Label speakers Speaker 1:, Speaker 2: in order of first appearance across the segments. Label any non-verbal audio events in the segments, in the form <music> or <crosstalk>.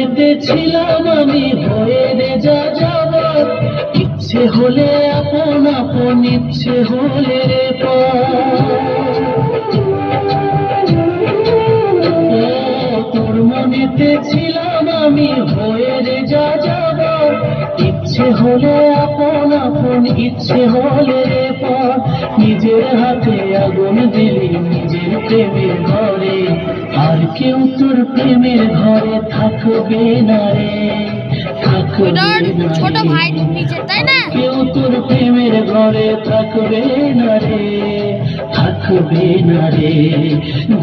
Speaker 1: মনেতে ছিলাম আমি হয়ে যা যাবার। ইচ্ছে হলে আপন আপন, ইচ্ছে হলে রে তোর মনেতে ছিলাম আমি হয়ে যা যাবার। ইচ্ছে হলে আপন আপন, ইচ্ছে হলে রে নিজের হাতে আগুন দিলি, নিজের প্রেমের ঘরে আর কেউ তোর প্রেমের ঘরে থাকবে না রে।
Speaker 2: ছোট ভাই নিচে তাই না?
Speaker 1: কেউ তোর প্রেমের ঘরে থাকবে না রে। থাকবে না রে।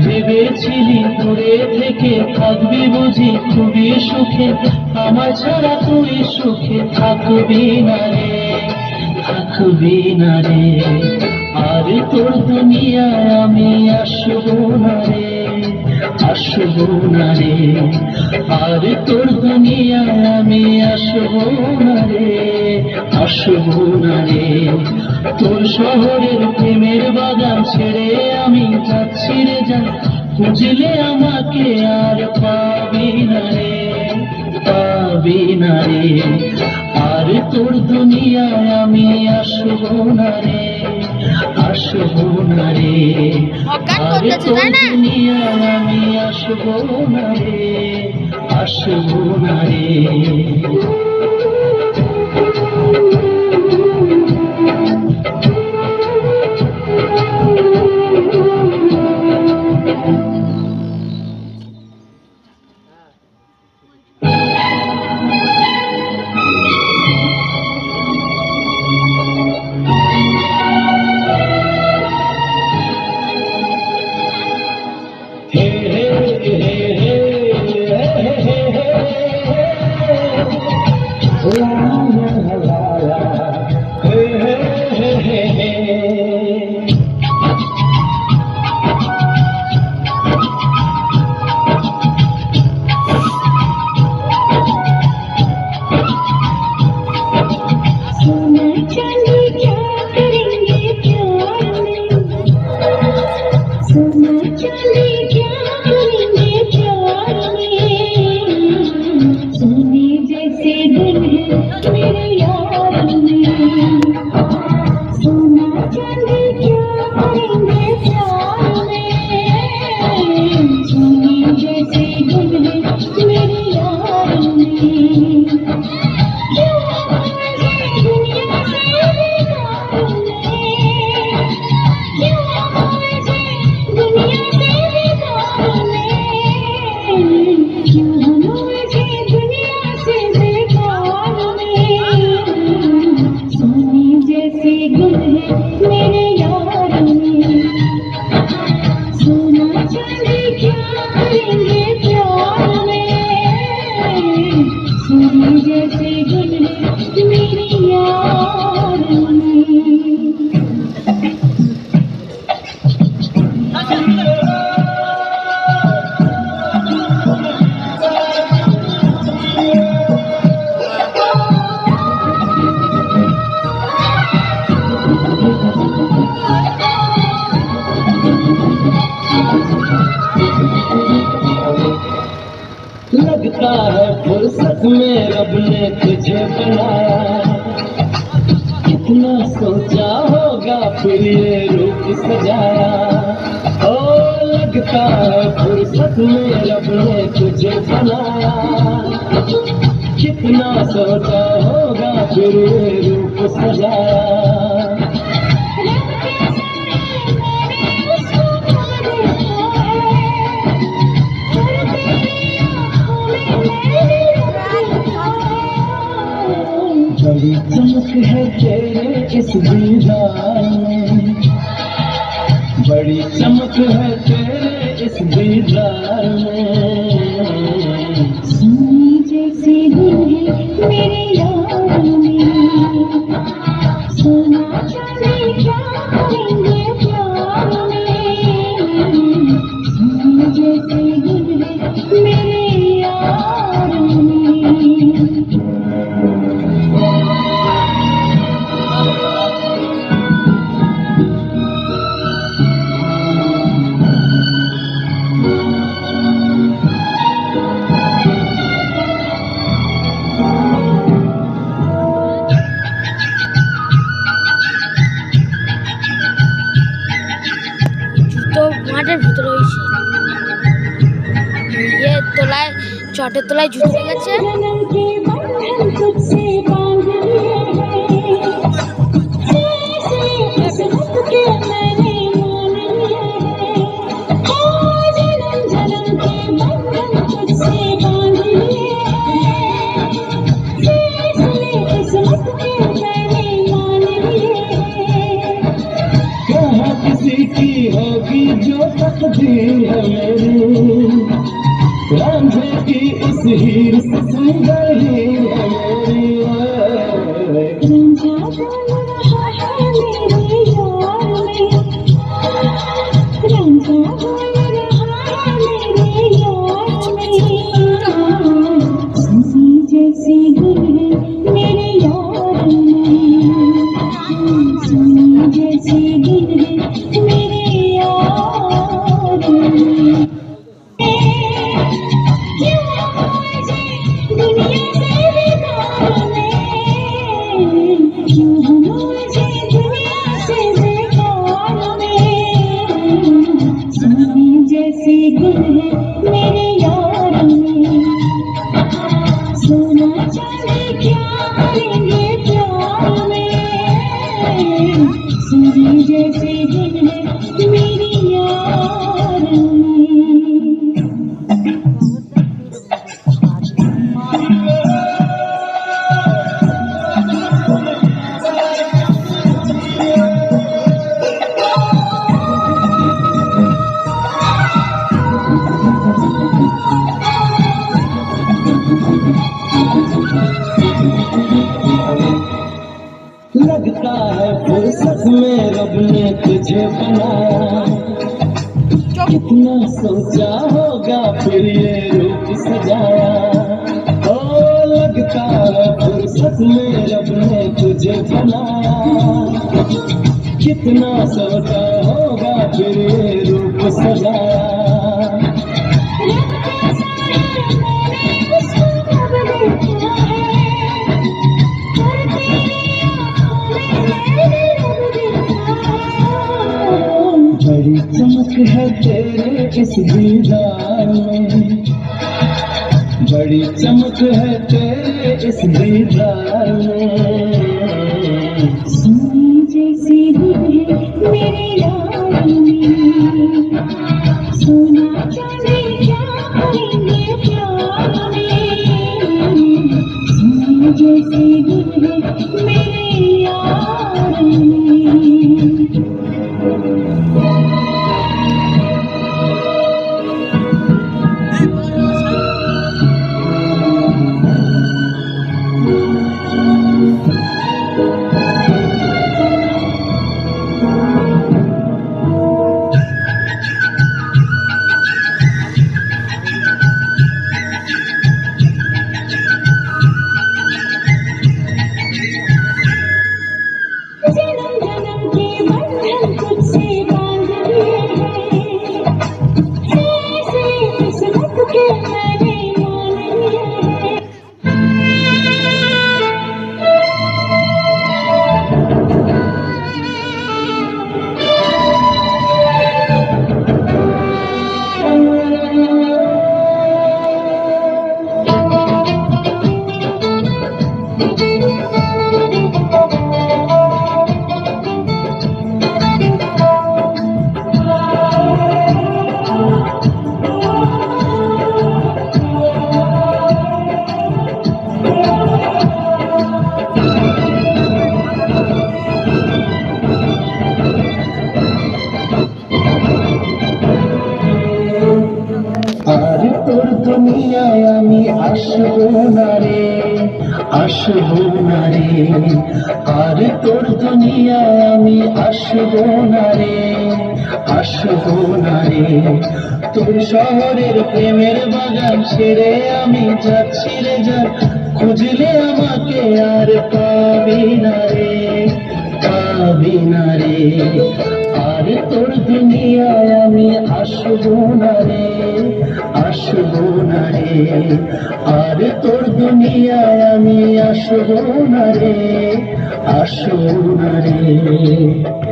Speaker 1: ভেবেছিলি দূরে থেকে থাকবি বুঝি খুবই সুখে। আমার ছাড়া তুই সুখে থাকবি না রে। থাকবি না রে। আর তোর দুনিয়ায় আমি আসব না রে। আসব না রে। আর তোর দুনিয়ায় আমি আসব না রে। আসব না রে। তোর শহরের প্রেমের বাগান ছেড়ে আমি যাচ্ছি রে যা। বুঝলে আমাকে আর পাবি না রে, পাবি না রে। আর তোর দুনিয়ায় আমি আসব না রে আসব না রে
Speaker 2: করতেছে,
Speaker 1: তোর? দুনিয়ায় আমি আসব না রে আসব না রে Amen. you सोचा होगा फिर ये रूप सजाया है फुर्सत में बनाया कितना सोचा होगा फिर ये रूप सजाया
Speaker 3: بڑی چمک ہے تیرے اس دیدار میں بڑی چمک ہے تیرے اس دیدار میں۔ মাঠের ভিতরে হয়েছি ইয়ে তোলায়
Speaker 2: চটের তোলায় জুতো
Speaker 3: গেছে तकदीर है मेरी रांझे की इस हीर
Speaker 4: مجھے کتنا سوچا ہوگا پھر یہ روپ سجایا او لگتا ہے فرصت میں رب نے تجھے بنایا کتنا سوچا ہوگا پھر یہ روپ سجایا عشق ہے تیرے اس دیدار میں۔
Speaker 3: بڑی چمک ہے تیرے আসব না রে। আর তোর দুনিয়ায় আমি আসব না রে। আসব না রে। তোর শহরের প্রেমের বাগান ছেড়ে আমি যাচ্ছি রে যা। খুঁজলে আমাকে আর পাবি না রে। পাবি না রে। আর তোর দুনিয়ায় আমি আসব না রে। আর তোর দুনিয়ায় আমি আসব না রে আসব না রে।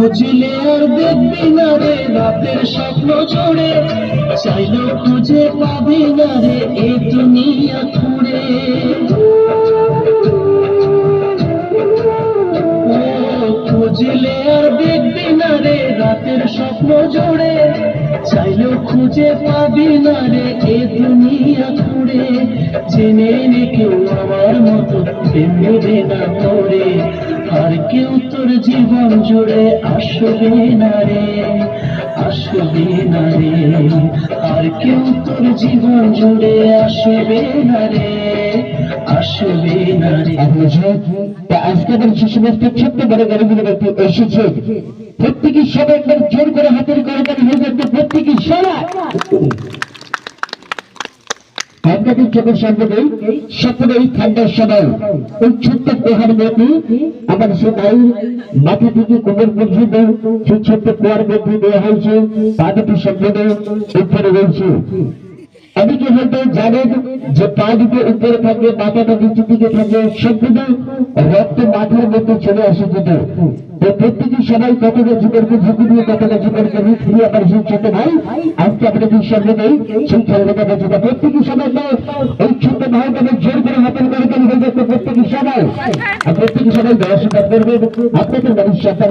Speaker 1: খুঁজলে আর দেখবি না রে, রাতের স্বপ্ন জোড়ে চাইলেও খুঁজে পাবি না রে এ দুনিয়া খুঁড়ে খুঁজলে আর দেখবি না রে, রাতের স্বপ্ন জোড়ে চাইলেও খুঁজে পাবি না রে এ দুনিয়া খুঁড়ে জেনে নে কেউ আমার মতো প্রেম না তোরে। আর কেউ তোর জীবন জুড়ে আসবে না রে, আসবে না রে। আর কেউ তোর জীবন জুড়ে আসবে না রে, আসবে না রে।
Speaker 5: আজকে যে সমস্ত ছোট্ট বড় একটু এসেছে। প্রত্যেকের সবাই একবার জোর করে হাতের করবেন হয়ে যাচ্ছে প্রত্যেকের সবাই। আপনাদের চোখের সামনে নেই এই ঠান্ডার সময় ওই ছোট্ট পোহার মধ্যে আমার সে ভাই মাথা থেকে কোমর পর্যন্ত সেই ছোট্ট কুয়ার মধ্যে দেওয়া হয়েছে, পা দুটি সম্পূর্ণ উপরে রয়েছে। অনেকে হয়তো জানেন যে পা দুটো উপরে থাকবে মাথাটা নিচের দিকে থাকবে সম্পূর্ণ রক্ত মাথার মধ্যে চলে আসে কিন্তু। তো প্রত্যেকে সবাই কতটা জীবনকে ঝুঁকি দিয়ে কতটা জীবনকে রিস্ক দিয়ে ছোট ভাই আজকে আপনাদের নেই। সেই খেলাটা বলছে না প্রত্যেকে সবাই এই ছোট ভাইটাকে জোর করে হাতের করে কেন হয়ে যাচ্ছে প্রত্যেকে সবাই। আর প্রত্যেকে সবাই দর্শকার করবে আপনাদের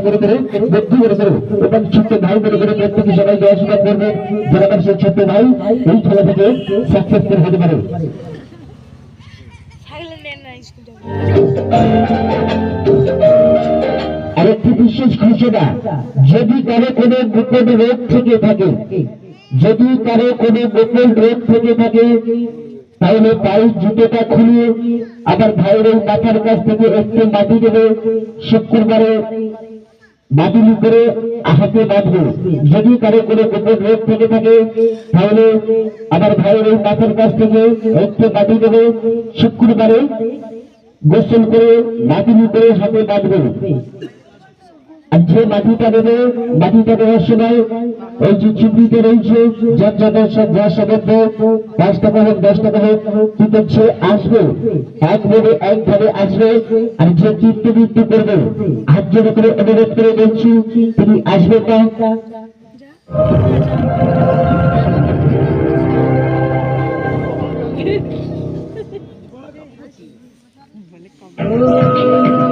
Speaker 5: করে করে বুদ্ধি করে করে এবং ছোট্ট ভাই করে করে প্রত্যেকে সবাই দর্শকার করবে যারা সেই ছোট্ট ভাই এই খেলা থেকে সাকসেসফুল হতে পারে। আরেকটি বিশেষ ঘোষণা, যদি কারও কোনো গোপন রোগ থেকে থাকে, যদি কারও কোনো গোপন রোগ থেকে থাকে, তাহলে পায়ের জুতোটা খুলে আবার ভাইয়ের মাথার কাছ থেকে একটু মাটি দেবে, শুক্রবারে মাদুলি করে হাতে বাঁধবে। যদি কারও কোনো গোপন রোগ থেকে থাকে, তাহলে আবার ভাইয়ের মাথার কাছ থেকে একটু মাটি দেবে, শুক্রবারে গোসল করে মাদুলি করে হাতে বাঁধবে। আর যে মাটিটা দেবে মাটিটা দেওয়ার সময় ওই যে চুপড়িতে রয়েছে, যার যাদের সব যা অবদ্ধ পাঁচ টাকা হোক, দশ টাকা হোক কি করছে আসবে। এক ভেবে এক ভাবে আসবে আর যে চিত্তবৃত্তি করবে, হাত জোরে করে অনুরোধ করে বলছি তিনি আসবে না। <laughs>